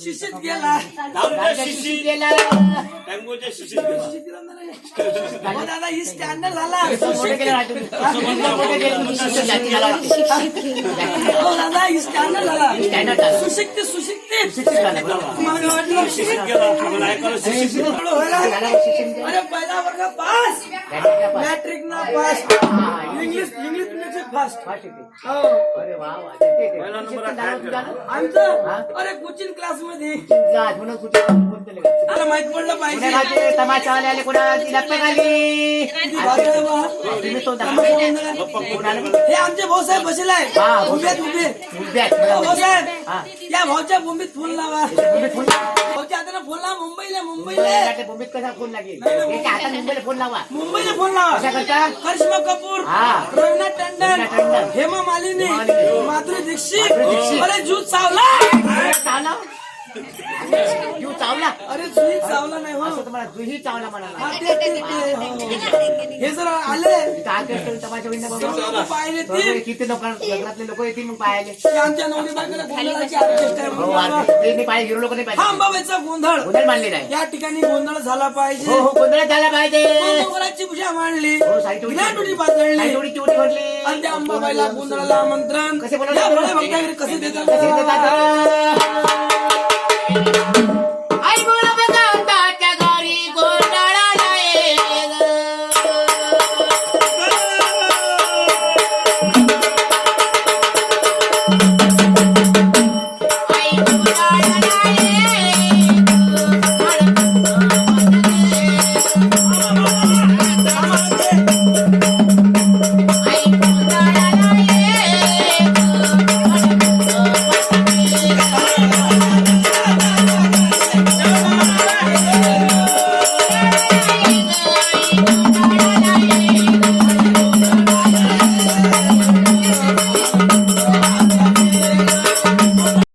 सवरून शिक्षित गेला टँगोच्या शिशीत गेला. दादा ही स्टँडर्ड झाला. हो दादा ही स्टँडर्ड झाला. मला वाटलं? शिशीत गेला. आम्हाला ऐकायला शिशीत गेला. अरे पहिला वर्ग पास. मॅट्रिक ना पास. इंग्लिश इंग्लिशमध्ये फास्ट हो. पहिला नंबर? आमचं? अरे कोचिंग क्लास मध्ये? मला माहीत पडलं पाहिजे. हे आमचे भाऊसाहेब बसले आहे हा, उभेत उभे उभ्यात हो, भाऊसाहेब हा. या भाऊच्या भूमीत फोन लावा. भाऊच्या हाताने फोन लावा मुंबईला मुंबईला. मुंबईत कसा फोन लागेल? हातात मुंबईला. फोन लावा. मुंबईला फोन लावा. करता? करिश्मा कपूर हा. रवीना टंडन रवीना टंडन. हेमा मालिनी मालिनी. माधुरी दीक्षित. माधुरी दीक्षित. अरे जूत चावला चावला जीव चावला. अरे जुई चावला नाही हो. असं तुम्हाला जुही चावला म्हणाला. हा, ते- ते- ते, हो. हे. जर आले. काय करतो तमाशा होईल ना बाबा लोकं पाहिले बरोबर आहे, ती किती लोक लग्नातले लोक येतील मग पाहायले. की आमच्या नवरी बायकोला गोंधळाची ऑर्केस्ट्रा आहे हो म्हणून बाबा. ते नाही पाहिजे हिरो लोक नाही हा पाहिजे अंबाबाईचा गोंधळ. गोंधळ मानले नाही. या ठिकाणी गोंधळ झाला पाहिजे. हो हो गोंधळ झाला पाहिजे. मंगळाची पूजा मांडली. हो साई टोळी विराटुटी पातळली साई टोळीची उडी भरली. आणि त्या अंबाबाईला गोंधळाला आमंत्रण. कसे बोलवले? या कसे कसे देतात? देतात?